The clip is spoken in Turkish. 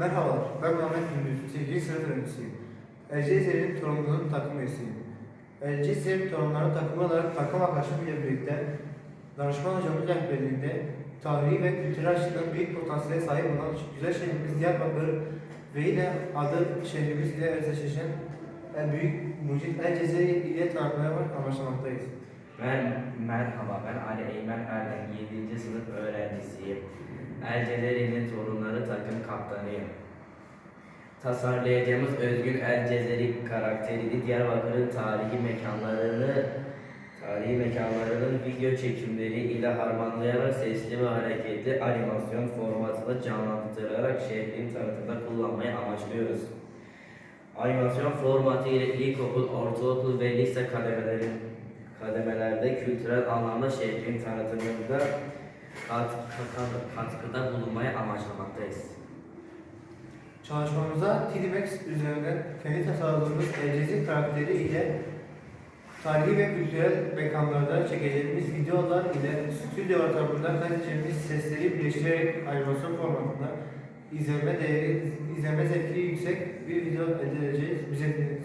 Merhabalar, ben Mehmet Gündüz, 8. sınıf öğrencisiyim. Erciyes'in torunlarının takım üyesiyim. Erciyes'in torunlarının takımı olarak takım arkadaşım ile birlikte danışman hocamız rehberliğinde tarihi ve kültürel açıdan büyük potansiyele sahip olan güzel şehrimiz Diyarbakır ve yine adı şehrimiz ile özdeşleşen en büyük mucit Erciyes'i ile tanıtmaya amaçlamaktayız. Ben merhaba, ben Ali Eymen Erdem, 7. sınıf öğrencisiyim. Elcezeri'nin torunları takım. Tasarlayacağımız özgün Elcezeri karakterini Diyarbakır'ın tarihi mekanlarını tarihi mekanlarının video çekimleri ile harmanlayarak sesli ve hareketli animasyon formatında canlandırarak şehrin tanıtımda kullanmayı amaçlıyoruz. Animasyon formatı ile ilkokul, ortaokul ve lise kademeleri, kademelerde kültürel anlamda şehrin tanıtımında kat, kat- katkıda amaçlamaktayız. Çalışmamıza TDMX üzerinden kendi tasarladığımız Erciyes karakteri ile tarihi ve kültürel mekanlarda çekeceğimiz videolar ile stüdyo ortamında kaydedeceğimiz sesleri birleştirerek animasyon formatında izleme değeri, izleme zevki yüksek bir video elde edeceğiz. Bize ederim.